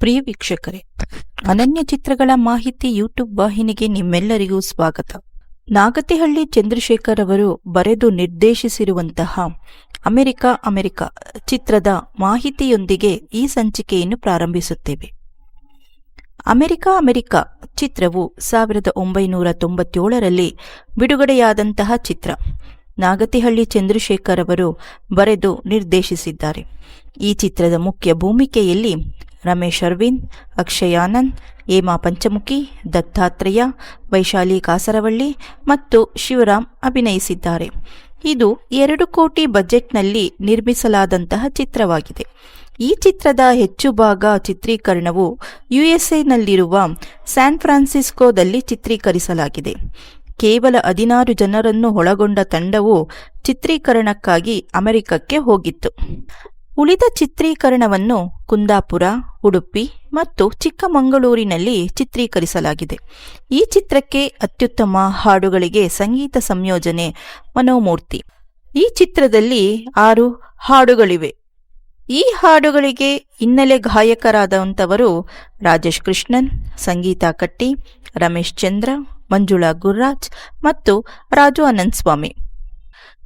ಪ್ರಿಯ ವೀಕ್ಷಕರೇ, ಅನನ್ಯ ಚಿತ್ರಗಳ ಮಾಹಿತಿ ಯೂಟ್ಯೂಬ್ ವಾಹಿನಿಗೆ ನಿಮ್ಮೆಲ್ಲರಿಗೂ ಸ್ವಾಗತ. ನಾಗತಿಹಳ್ಳಿ ಚಂದ್ರಶೇಖರ್ ಅವರು ಬರೆದು ನಿರ್ದೇಶಿಸಿರುವಂತಹ ಅಮೆರಿಕ ಅಮೆರಿಕ ಚಿತ್ರದ ಮಾಹಿತಿಯೊಂದಿಗೆ ಈ ಸಂಚಿಕೆಯನ್ನು ಪ್ರಾರಂಭಿಸುತ್ತೇವೆ. ಅಮೆರಿಕ ಅಮೆರಿಕ ಚಿತ್ರವು ಸಾವಿರದ ಒಂಬೈನೂರ ತೊಂಬತ್ತೇಳರಲ್ಲಿ ಬಿಡುಗಡೆಯಾದಂತಹ ಚಿತ್ರ. ನಾಗತಿಹಳ್ಳಿ ಚಂದ್ರಶೇಖರ್ ಅವರು ಬರೆದು ನಿರ್ದೇಶಿಸಿದ್ದಾರೆ. ಈ ಚಿತ್ರದ ಮುಖ್ಯ ಭೂಮಿಕೆಯಲ್ಲಿ ರಮೇಶ್ ಅರವಿಂದ್, ಅಕ್ಷಯ್ ಆನಂದ್, ಹೇಮಾ ಪಂಚಮುಖಿ, ದತ್ತಾತ್ರೇಯ, ವೈಶಾಲಿ ಕಾಸರವಳ್ಳಿ ಮತ್ತು ಶಿವರಾಮ್ ಅಭಿನಯಿಸಿದ್ದಾರೆ. ಇದು ಎರಡು ಕೋಟಿ ಬಜೆಟ್ನಲ್ಲಿ ನಿರ್ಮಿಸಲಾದಂತಹ ಚಿತ್ರವಾಗಿದೆ. ಈ ಚಿತ್ರದ ಹೆಚ್ಚು ಭಾಗ ಚಿತ್ರೀಕರಣವು ಯುಎಸ್ಎನಲ್ಲಿರುವ ಸ್ಯಾನ್ ಫ್ರಾನ್ಸಿಸ್ಕೋದಲ್ಲಿ ಚಿತ್ರೀಕರಿಸಲಾಗಿದೆ. ಕೇವಲ ಹದಿನಾರು ಜನರನ್ನು ಒಳಗೊಂಡ ತಂಡವು ಚಿತ್ರೀಕರಣಕ್ಕಾಗಿ ಅಮೆರಿಕಕ್ಕೆ ಹೋಗಿತ್ತು. ಉಳಿದ ಚಿತ್ರೀಕರಣವನ್ನು ಕುಂದಾಪುರ, ಉಡುಪಿ ಮತ್ತು ಚಿಕ್ಕಮಗಳೂರಿನಲ್ಲಿ ಚಿತ್ರೀಕರಿಸಲಾಗಿದೆ. ಈ ಚಿತ್ರಕ್ಕೆ ಅತ್ಯುತ್ತಮ ಹಾಡುಗಳಿಗೆ ಸಂಗೀತ ಸಂಯೋಜನೆ ಮನೋಮೂರ್ತಿ. ಈ ಚಿತ್ರದಲ್ಲಿ ಆರು ಹಾಡುಗಳಿವೆ. ಈ ಹಾಡುಗಳಿಗೆ ಹಿನ್ನೆಲೆ ಗಾಯಕರಾದಂಥವರು ರಾಜೇಶ್ ಕೃಷ್ಣನ್, ಸಂಗೀತ ಕಟ್ಟಿ, ರಮೇಶ್ ಚಂದ್ರ, ಮಂಜುಳಾ ಗುರ್ರಾಜ್ ಮತ್ತು ರಾಜು ಅನಂತ್ ಸ್ವಾಮಿ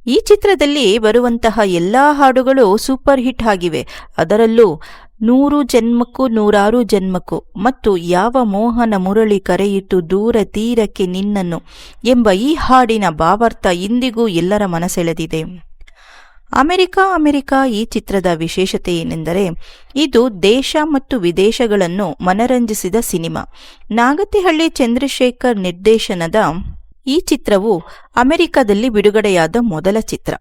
ಈ ಚಿತ್ರದಲ್ಲಿ ಬರುವಂತಹ ಎಲ್ಲಾ ಹಾಡುಗಳು ಸೂಪರ್ ಹಿಟ್ ಆಗಿವೆ. ಅದರಲ್ಲೂ ನೂರು ಜನ್ಮಕ್ಕೂ ನೂರಾರು ಜನ್ಮಕ್ಕೂ ಮತ್ತು ಯಾವ ಮೋಹನ ಮುರಳಿ ಕರೆಯಿತು ದೂರ ತೀರಕ್ಕೆ ನಿನ್ನನ್ನು ಎಂಬ ಈ ಹಾಡಿನ ಭಾವಾರ್ಥ ಇಂದಿಗೂ ಎಲ್ಲರ ಮನಸೆಳೆದಿದೆ. ಅಮೆರಿಕ ಅಮೆರಿಕ ಈ ಚಿತ್ರದ ವಿಶೇಷತೆ ಏನೆಂದರೆ ಇದು ದೇಶ ಮತ್ತು ವಿದೇಶಗಳನ್ನು ಮನರಂಜಿಸಿದ ಸಿನಿಮಾ. ನಾಗತಿಹಳ್ಳಿ ಚಂದ್ರಶೇಖರ್ ನಿರ್ದೇಶನದ ಈ ಚಿತ್ರವು ಅಮೆರಿಕದಲ್ಲಿ ಬಿಡುಗಡೆಯಾದ ಮೊದಲ ಚಿತ್ರ.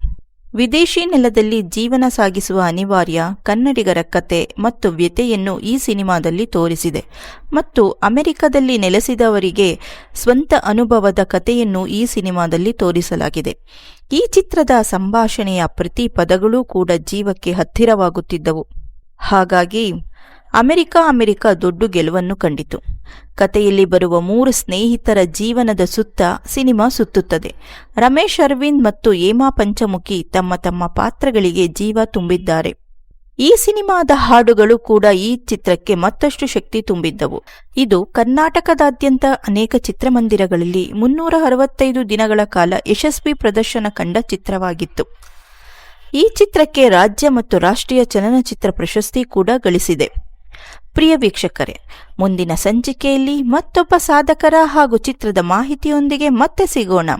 ವಿದೇಶಿ ನೆಲದಲ್ಲಿ ಜೀವನ ಸಾಗಿಸುವ ಅನಿವಾರ್ಯ, ಕನ್ನಡಿಗರ ಕತೆ ಮತ್ತು ವ್ಯತೆಯನ್ನು ಈ ಸಿನಿಮಾದಲ್ಲಿ ತೋರಿಸಿದೆ. ಮತ್ತು ಅಮೆರಿಕದಲ್ಲಿ ನೆಲೆಸಿದವರಿಗೆ ಸ್ವಂತ ಅನುಭವದ ಕಥೆಯನ್ನು ಈ ಸಿನಿಮಾದಲ್ಲಿ ತೋರಿಸಲಾಗಿದೆ. ಈ ಚಿತ್ರದ ಸಂಭಾಷಣೆಯ ಪ್ರತಿ ಪದಗಳೂ ಕೂಡ ಜೀವಕ್ಕೆ ಹತ್ತಿರವಾಗುತ್ತಿದ್ದವು. ಹಾಗಾಗಿ ಅಮೆರಿಕ ಅಮೆರಿಕ ದೊಡ್ಡ ಗೆಲುವನ್ನು ಕಂಡಿತು. ಕಥೆಯಲ್ಲಿ ಬರುವ ಮೂರು ಸ್ನೇಹಿತರ ಜೀವನದ ಸುತ್ತ ಸಿನಿಮಾ ಸುತ್ತುತ್ತದೆ. ರಮೇಶ್ ಅರವಿಂದ್ ಮತ್ತು ಹೇಮಾ ಪಂಚಮುಖಿ ತಮ್ಮ ತಮ್ಮ ಪಾತ್ರಗಳಿಗೆ ಜೀವ ತುಂಬಿದ್ದಾರೆ. ಈ ಸಿನಿಮಾದ ಹಾಡುಗಳು ಕೂಡ ಈ ಚಿತ್ರಕ್ಕೆ ಮತ್ತಷ್ಟು ಶಕ್ತಿ ತುಂಬಿದ್ದವು. ಇದು ಕರ್ನಾಟಕದಾದ್ಯಂತ ಅನೇಕ ಚಿತ್ರಮಂದಿರಗಳಲ್ಲಿ ಮುನ್ನೂರ ಅರವತ್ತೈದು ದಿನಗಳ ಕಾಲ ಯಶಸ್ವಿ ಪ್ರದರ್ಶನ ಕಂಡ ಚಿತ್ರವಾಗಿತ್ತು. ಈ ಚಿತ್ರಕ್ಕೆ ರಾಜ್ಯ ಮತ್ತು ರಾಷ್ಟ್ರೀಯ ಚಲನಚಿತ್ರ ಪ್ರಶಸ್ತಿ ಕೂಡ ಗಳಿಸಿದೆ. ಪ್ರಿಯ ವೀಕ್ಷಕರೇ, ಮುಂದಿನ ಸಂಚಿಕೆಯಲ್ಲಿ ಮತ್ತೊಬ್ಬ ಸಾಧಕರ ಹಾಗೂ ಚಿತ್ರದ ಮಾಹಿತಿಯೊಂದಿಗೆ ಮತ್ತೆ ಸಿಗೋಣ.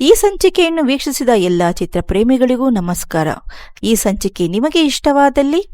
ಈ ಸಂಚಿಕೆಯನ್ನು ವೀಕ್ಷಿಸಿದ ಎಲ್ಲ ಚಿತ್ರ ಪ್ರೇಮಿಗಳಿಗೂ ನಮಸ್ಕಾರ. ಈ ಸಂಚಿಕೆ ನಿಮಗೆ ಇಷ್ಟವಾದಲ್ಲಿ